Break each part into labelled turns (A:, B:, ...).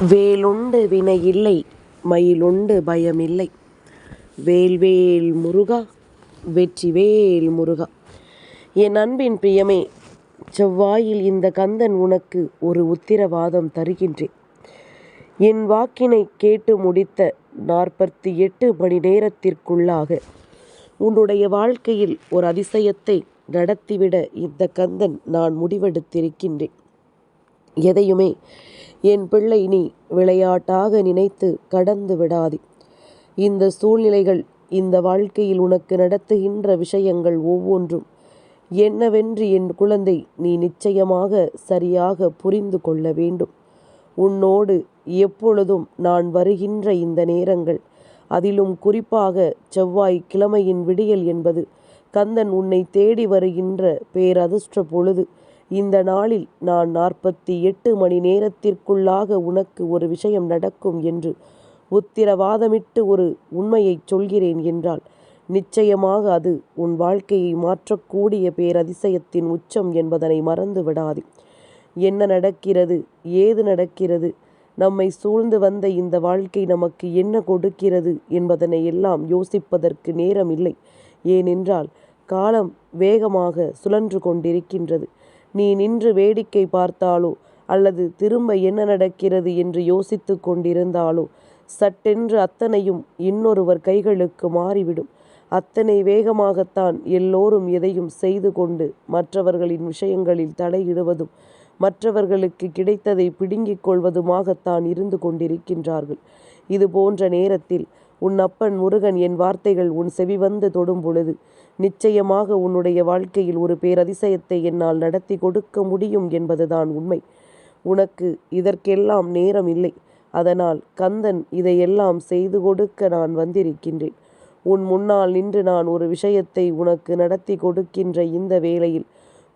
A: வேலுண்டு வினை இல்லை மயிலுண்டு பயமில்லை. வேல்வேல் முருகா வெற்றிவேல் முருகா. என் அன்பின் பிரியமே செவ்வாயில் இந்த கந்தன் உனக்கு ஒரு உத்திரவாதம் தருகின்றேன். என் வாக்கினை கேட்டு முடித்த நாற்பத்தி எட்டு மணி நேரத்திற்குள்ளாக உன்னுடைய வாழ்க்கையில் ஒரு அதிசயத்தை நடத்திவிட இந்த கந்தன் நான் முடிவெடுத்திருக்கின்றேன். எதையுமே என் பிள்ளை நீ விளையாட்டாக நினைத்து கடந்து விடாதே. இந்த சூழ்நிலைகள் இந்த வாழ்க்கையில் உனக்கு நடத்துகின்ற விஷயங்கள் ஒவ்வொன்றும். என்னவென்று என் குழந்தை நீ நிச்சயமாக சரியாக புரிந்து கொள்ள வேண்டும். உன்னோடு எப்பொழுதும் நான் வருகின்ற இந்த நேரங்கள் அதிலும் குறிப்பாக செவ்வாய் கிழமையின் விடியல் என்பது கந்தன் உன்னை தேடி வருகின்ற பேரதிர்ஷ்ட பொழுது இந்த நாளில் நான் நாற்பத்தி எட்டு மணி நேரத்திற்குள்ளாக உனக்கு ஒரு விஷயம் நடக்கும் என்று உத்திரவாதமிட்டு ஒரு உண்மையைச் சொல்கிறேன் என்றால் நிச்சயமாக அது உன் வாழ்க்கையை மாற்றக்கூடிய பேரதிசயத்தின் உச்சம் என்பதனை மறந்து விடாது. என்ன நடக்கிறது? ஏது நடக்கிறது? நம்மை சூழ்ந்து வந்த இந்த வாழ்க்கை நமக்கு என்ன கொடுக்கிறது என்பதனை எல்லாம் யோசிப்பதற்கு நேரம் இல்லை ஏனென்றால் காலம் வேகமாக சுழன்று கொண்டிருக்கின்றது. நீ நின்று வேடிக்கை பார்த்தாலோ? அல்லது திரும்ப என்ன நடக்கிறது என்று யோசித்து கொண்டிருந்தாலோ? சட்டென்று அத்தனையும் இன்னொருவர் கைகளுக்கு மாறிவிடும். அத்தனை வேகமாகத்தான் எல்லோரும் எதையும் செய்து கொண்டு மற்றவர்களின் விஷயங்களில் தலையிடுவதும் மற்றவர்களுக்கு கிடைத்ததை பிடுங்கிக் கொள்வதுமாகத்தான் இருந்து கொண்டிருக்கின்றார்கள். இது போன்ற நேரத்தில் உன் அப்பன் முருகன் என் வார்த்தைகள் உன் செவி வந்து தொடும் பொழுது நிச்சயமாக உன்னுடைய வாழ்க்கையில் ஒரு பேரதிசயத்தை என்னால் நடத்தி கொடுக்க முடியும் என்பதுதான் உண்மை. உனக்கு இதற்கெல்லாம் நேரம் இல்லை. அதனால் கந்தன் இதையெல்லாம் செய்து கொடுக்க நான் வந்திருக்கின்றேன். உன் முன்னால் நின்று நான் ஒரு விஷயத்தை உனக்கு நடத்தி கொடுக்கின்ற இந்த வேளையில்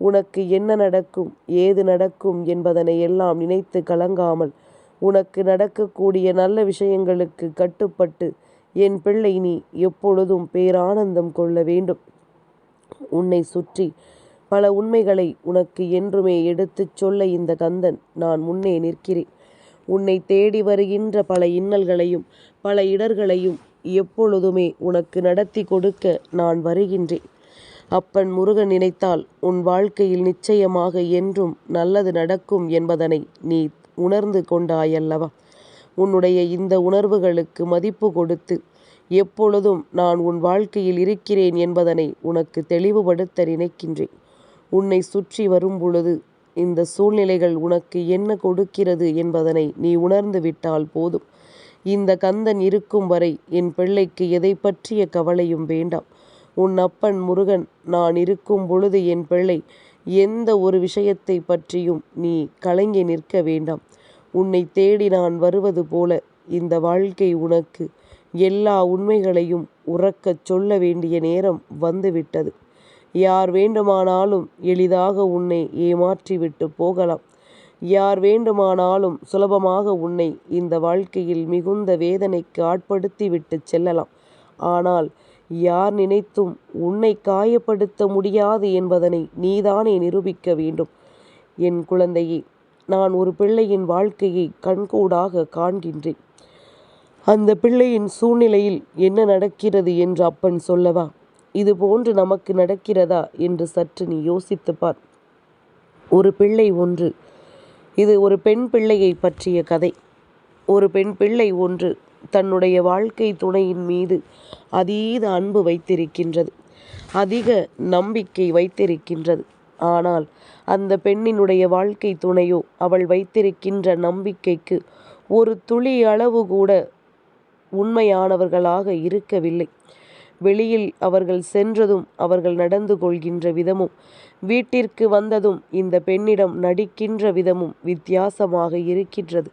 A: உனக்கு என்ன நடக்கும் ஏது நடக்கும் என்பதனை எல்லாம் நினைத்து கலங்காமல் உனக்கு நடக்கக்கூடிய நல்ல விஷயங்களுக்கு கட்டுப்பட்டு என் பிள்ளை நீ எப்பொழுதும் பேரானந்தம் கொள்ள வேண்டும். உன்னை சுற்றி பல உண்மைகளை உனக்கு என்றுமே எடுத்துச் சொல்ல இந்த கந்தன் நான் முன்னே நிற்கிறேன். உன்னை தேடி வருகின்ற பல இன்னல்களையும் பல இடர்களையும் எப்பொழுதுமே உனக்கு நடத்தி கொடுக்க நான் வருகின்றேன். அப்பன் முருகன் நினைத்தால் உன் வாழ்க்கையில் நிச்சயமாக என்றும் நல்லது நடக்கும் என்பதனை நீ உணர்ந்து கொண்டாயல்லவா? உன்னுடைய இந்த உணர்வுகளுக்கு மதிப்பு கொடுத்து எப்பொழுதும் நான் உன் வாழ்க்கையில் இருக்கிறேன் என்பதனை உனக்கு தெளிவுபடுத்த நினைக்கின்றேன். உன்னை சுற்றி வரும் பொழுது இந்த சூழ்நிலைகள் உனக்கு என்ன கொடுக்கிறது என்பதனை நீ உணர்ந்து விட்டால் போதும். இந்த கந்தன் இருக்கும் வரை என் பிள்ளைக்கு எதை பற்றிய கவலையும் வேண்டாம். உன் அப்பன் முருகன் நான் இருக்கும் பொழுது என் பிள்ளை எந்த ஒரு விஷயத்தை பற்றியும் நீ கலங்கி நிற்க வேண்டாம். உன்னை தேடி நான் வருவது போல இந்த வாழ்க்கை உனக்கு. எல்லா உண்மைகளையும் உறக்கச் சொல்ல வேண்டிய நேரம் வந்துவிட்டது. யார் வேண்டுமானாலும் எளிதாக உன்னை ஏமாற்றிவிட்டு போகலாம். யார் வேண்டுமானாலும் சுலபமாக உன்னை இந்த வாழ்க்கையில் மிகுந்த வேதனைக்கு ஆட்படுத்தி விட்டு செல்லலாம். ஆனால் யார் நினைத்தும் உன்னை காயப்படுத்த முடியாது என்பதனை நீதானே நிரூபிக்க வேண்டும். என் குழந்தையே நான் ஒரு பிள்ளையின் வாழ்க்கையை கண்கூடாக காண்கின்றேன். அந்த பிள்ளையின் சூழ்நிலையில் என்ன நடக்கிறது என்று அப்பன் சொல்லவா? இது போன்று நமக்கு நடக்கிறதா? என்று சற்று நீ யோசித்து பார். ஒரு பிள்ளை ஒன்று. இது ஒரு பெண் பிள்ளையை பற்றிய கதை. ஒரு பெண் பிள்ளை ஒன்று தன்னுடைய வாழ்க்கை துணையின் மீது அதீத அன்பு வைத்திருக்கின்றது. அதிக நம்பிக்கை வைத்திருக்கின்றது. ஆனால் அந்த பெண்ணினுடைய வாழ்க்கை துணையோ அவள் வைத்திருக்கின்ற நம்பிக்கைக்கு ஒரு துளி அளவு கூட உண்மையானவர்களாக இருக்கவில்லை. வெளியில் அவர்கள் சென்றதும் அவர்கள் நடந்து கொள்கின்ற விதமும் வீட்டிற்கு வந்ததும் இந்த பெண்ணிடம் நடிக்கின்ற விதமும் வித்தியாசமாக இருக்கின்றது.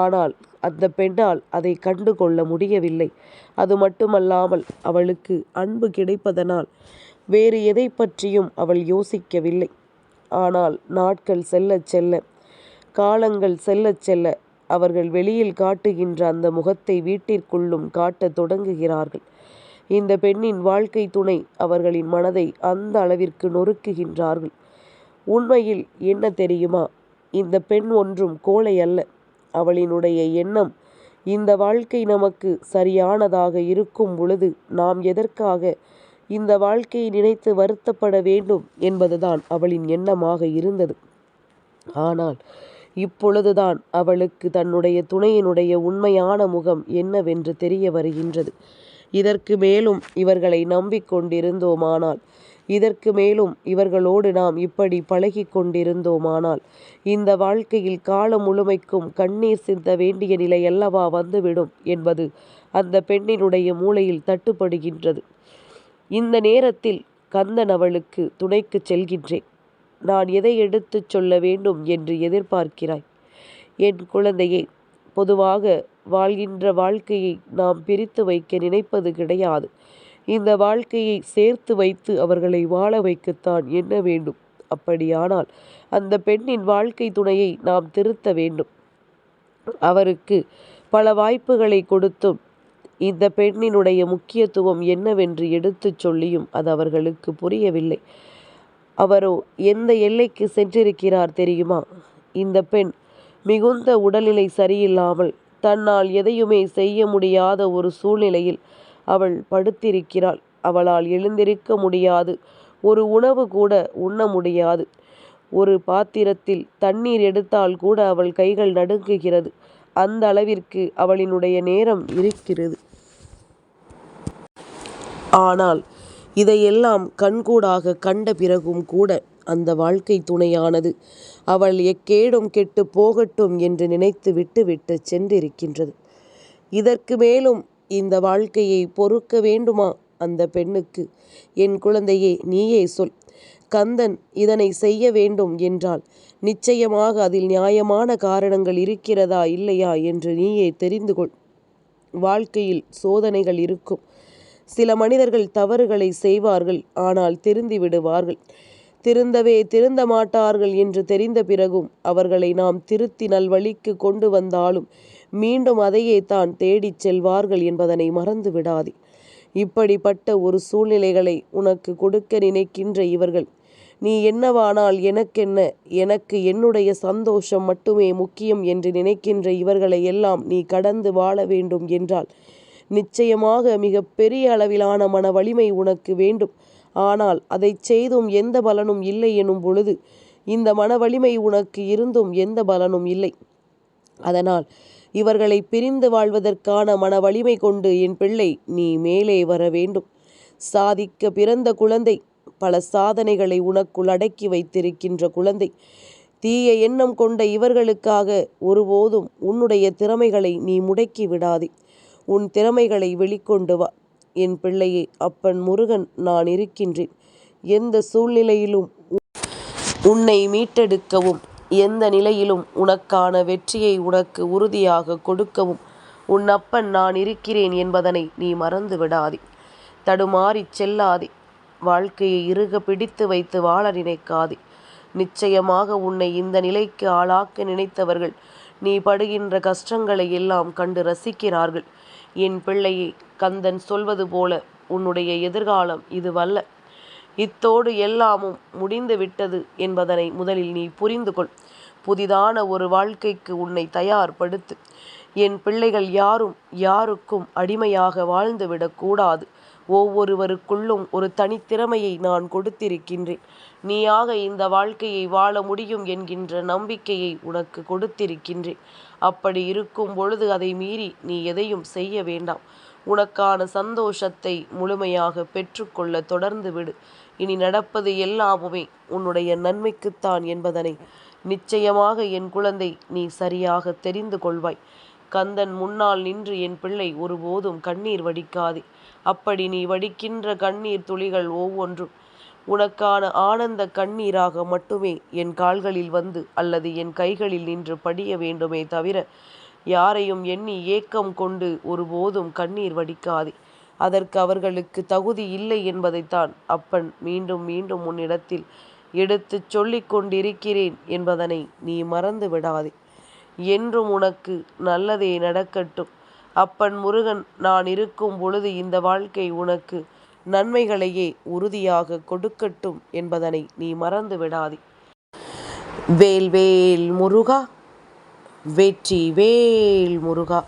A: ஆனால் அந்த பெண்ணால் அதை கண்டு கொள்ள முடியவில்லை. அது மட்டுமல்லாமல் அவளுக்கு அன்பு கிடைப்பதனால் வேறு எதை பற்றியும் அவள் யோசிக்கவில்லை. ஆனால் நாட்கள் செல்லச் செல்ல காலங்கள் செல்லச் செல்ல அவர்கள் வெளியில் காட்டுகின்ற அந்த முகத்தை வீட்டிற்குள்ளும் காட்டத் தொடங்குகிறார்கள். இந்த பெண்ணின் வாழ்க்கை துணை அவர்களின் மனதை அந்த அளவிற்கு நொறுக்குகின்றார்கள். உண்மையில் என்ன தெரியுமா? இந்த பெண் ஒன்றும் கோழை அல்ல. அவளினுடைய எண்ணம் இந்த வாழ்க்கை நமக்கு சரியானதாக இருக்கும் பொழுது நாம் எதற்காக இந்த வாழ்க்கையை நினைத்து வருத்தப்பட வேண்டும் என்பதுதான் அவளின் எண்ணமாக இருந்தது. ஆனால் இப்பொழுதுதான் அவளுக்கு தன்னுடைய துணையினுடைய உண்மையான முகம் என்னவென்று தெரிய வருகின்றது. இதற்கு மேலும் இவர்களை நம்பிக்கொண்டிருந்தோமானால் இதற்கு மேலும் இவர்களோடு நாம் இப்படி பழகி கொண்டிருந்தோமானால் இந்த வாழ்க்கையில் காலம் முழுமைக்கும் கண்ணீர் சிந்த வேண்டிய நிலை அல்லவா வந்துவிடும் என்பது அந்த பெண்ணினுடைய மூளையில் தட்டுப்படுகின்றது. இந்த நேரத்தில் கந்தன் அவளுக்கு துணைக்கு செல்கின்றேன். நான் எதை எடுத்துச் சொல்ல வேண்டும் என்று எதிர்பார்க்கிறாய்? என் குழந்தையே பொதுவாக வாழ்கின்ற வாழ்க்கையை நாம் பிரித்து வைக்க நினைப்பது கிடையாது. இந்த வாழ்க்கையை சேர்த்து வைத்து அவர்களை வாழ வைக்கத்தான் என்ன வேண்டும்? அப்படியானால் அந்த பெண்ணின் வாழ்க்கை துணையை நாம் திருத்த வேண்டும். அவருக்கு பல வாய்ப்புகளை கொடுத்தும் இந்த பெண்ணினுடைய முக்கியத்துவம் என்னவென்று எடுத்துச் சொல்லியும் அது அவர்களுக்கு புரியவில்லை. அவரோ எந்த எல்லைக்கு சென்றிருக்கிறார் தெரியுமா? இந்த பெண் மிகுந்த உடல்நிலை சரியில்லாமல் தன்னால் எதையுமே செய்ய முடியாத ஒரு சூழ்நிலையில் அவள் படுத்திருக்கிறாள். அவளால் எழுந்திருக்க முடியாது. ஒரு உணவு கூட உண்ண முடியாது. ஒரு பாத்திரத்தில் தண்ணீர் எடுத்தால் கூட அவள் கைகள் நடுங்குகிறது. அந்த அளவிற்கு அவளினுடைய நேரம் இருக்கிறது. ஆனால் இதையெல்லாம் கண்கூடாக கண்ட பிறகும் கூட அந்த வாழ்க்கை துணையானது. அவள் எக்கேடும் கெட்டு போகட்டும் என்று நினைத்து விட்டு விட்டு சென்றிருக்கின்றது. இதற்கு மேலும் இந்த வாழ்க்கையை பொறுக்க வேண்டுமா அந்த பெண்ணுக்கு? என் குழந்தையே நீயே சொல். கந்தன் இதனை செய்ய வேண்டும் என்றால் நிச்சயமாக அதில் நியாயமான காரணங்கள் இருக்கிறதா இல்லையா என்று நீயே தெரிந்து கொள். வாழ்க்கையில் சோதனைகள் இருக்கும். சில மனிதர்கள் தவறுகளை செய்வார்கள் ஆனால் திருந்தி விடுவார்கள். திருந்தவே திருந்த மாட்டார்கள் என்று தெரிந்த பிறகும் அவர்களை நாம் திருத்தி நல்வழிக்கு கொண்டு வந்தாலும் மீண்டும் அதையே தான் தேடிச் செல்வார்கள் என்பதனை மறந்து விடாதே. இப்படிப்பட்ட ஒரு சூழ்நிலைகளை உனக்கு கொடுக்க நினைக்கின்ற இவர்கள் நீ என்னவானால் எனக்கென்ன எனக்கு என்னுடைய சந்தோஷம் மட்டுமே முக்கியம் என்று நினைக்கின்ற இவர்களை எல்லாம் நீ கடந்து வாழ வேண்டும் என்றால் நிச்சயமாக மிக பெரிய அளவிலான மன வலிமை உனக்கு வேண்டும். ஆனால் அதை செய்தும் எந்த பலனும் இல்லை எனும் பொழுது இந்த மன வலிமை உனக்கு இருந்தும் எந்த பலனும் இல்லை. அதனால் இவர்களை பிரிந்து வாழ்வதற்கான மன வலிமை கொண்டு என் பிள்ளை நீ மேலே வர வேண்டும். சாதிக்க பிறந்த குழந்தை பல சாதனைகளை உனக்குள் அடக்கி வைத்திருக்கின்ற குழந்தை தீய எண்ணம் கொண்ட இவர்களுக்காக ஒருபோதும் உன்னுடைய திறமைகளை நீ முடக்கி விடாதே. உன் திறமைகளை வெளிக்கொண்டு வா. என் பிள்ளையே அப்பன் முருகன் நான் இருக்கின்றேன். எந்த சூழ்நிலையிலும் உன்னை மீட்டெடுக்கவும் எந்த நிலையிலும் உனக்கான வெற்றியை உனக்கு உறுதியாக கொடுக்கவும் உன் அப்பன் நான் இருக்கிறேன் என்பதனை நீ மறந்து விடாதே. தடுமாறிச் செல்லாதே. வாழ்க்கையை இறுக பிடித்து வைத்து வாழ நினைக்காதே. நிச்சயமாக உன்னை இந்த நிலைக்கு ஆளாக்க நினைத்தவர்கள் நீ படுகின்ற கஷ்டங்களை எல்லாம் கண்டு ரசிக்கிறார்கள். என் பிள்ளையை கந்தன் சொல்வது போல உன்னுடைய எதிர்காலம் இதுவல்ல. இத்தோடு எல்லாமும் முடிந்து விட்டது என்பதனை முதலில் நீ புரிந்து கொள். புதிதான ஒரு வாழ்க்கைக்கு உன்னை தயார்படுத்து. என் பிள்ளைகள் யாரும் யாருக்கும் அடிமையாக வாழ்ந்துவிடக்கூடாது ஒவ்வொருவருக்குள்ளும் ஒரு தனித்திறமையை நான் கொடுத்திருக்கின்றேன். நீயாக இந்த வாழ்க்கையை வாழ முடியும் என்கின்ற நம்பிக்கையை உனக்கு கொடுத்திருக்கின்றேன். அப்படி இருக்கும் பொழுது அதை மீறி நீ எதையும் செய்ய வேண்டாம். உனக்கான சந்தோஷத்தை முழுமையாக பெற்றுக்கொள்ள தொடர்ந்து விடு. இனி நடப்பது எல்லாமுமே உன்னுடைய நன்மைக்குத்தான் என்பதனை நிச்சயமாக என் குழந்தை நீ சரியாக தெரிந்து கொள்வாய். கந்தன் முன்னால் நின்று என் பிள்ளை ஒருபோதும் கண்ணீர் வடிக்காதே. அப்படி நீ வடிக்கின்ற கண்ணீர் துளிகள் ஒவ்வொன்றும். உனக்கான ஆனந்த கண்ணீராக மட்டுமே என் கால்களில் வந்து அல்லது என் கைகளில் நின்று படிய வேண்டுமே தவிர யாரையும் எண்ணி ஏக்கம் கொண்டு ஒருபோதும் கண்ணீர் வடிக்காதே. அதற்கு அவர்களுக்கு தகுதி இல்லை என்பதைத்தான் அப்பன் மீண்டும் மீண்டும் உன்னிடத்தில் எடுத்துச் சொல்லிக் கொண்டிருக்கிறேன் என்பதனை நீ மறந்து விடாதே. என்றும் உனக்கு நல்லதே நடக்கட்டும். அப்பன் முருகன் நான் இருக்கும் பொழுது இந்த வாழ்க்கை உனக்கு நன்மைகளையே உறுதியாக கொடுக்கட்டும் என்பதனை நீ மறந்து விடாதே. வேல் வேல் முருகா வெற்றி வேல் முருகா.